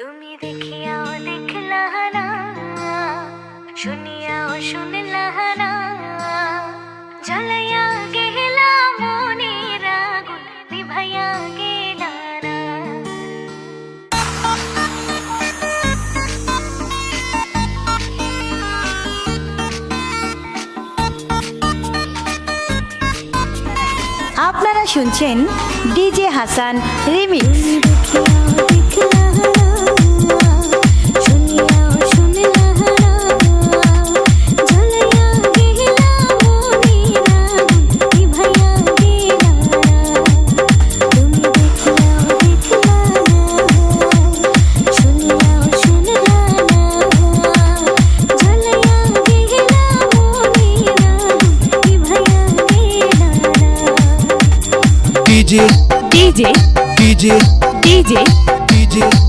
তুমি দেখিয়াও দেখলা না শুনিয়াও শুনলা না। জ্বলাইয়া গেলা মনের আগুন নিভাইয়া গেলা না। আপনারা শুনছেন DJ Hasan remix. DJ DJ DJ DJ DJ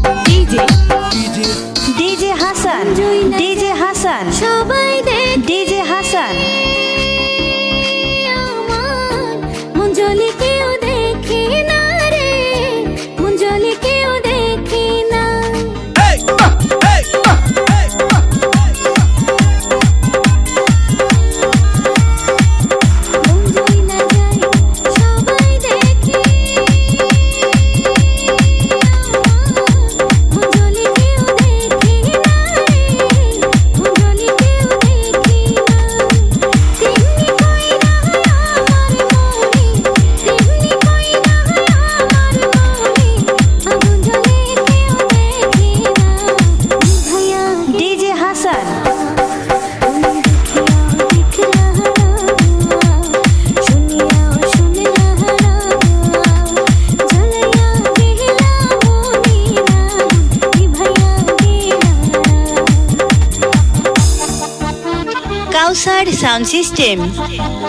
Kawsar sound system.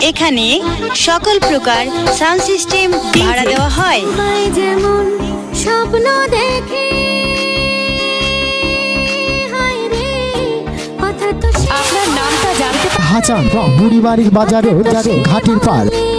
এখানে সকল প্রকার সাউন্ড সিস্টেম ভাড়া দেওয়া হয়। যেমন স্বপ্ন দেখে আপনার নামটা জানতে হাসান বুড়িবাড়ির বাজারে ঘাটের পার বলে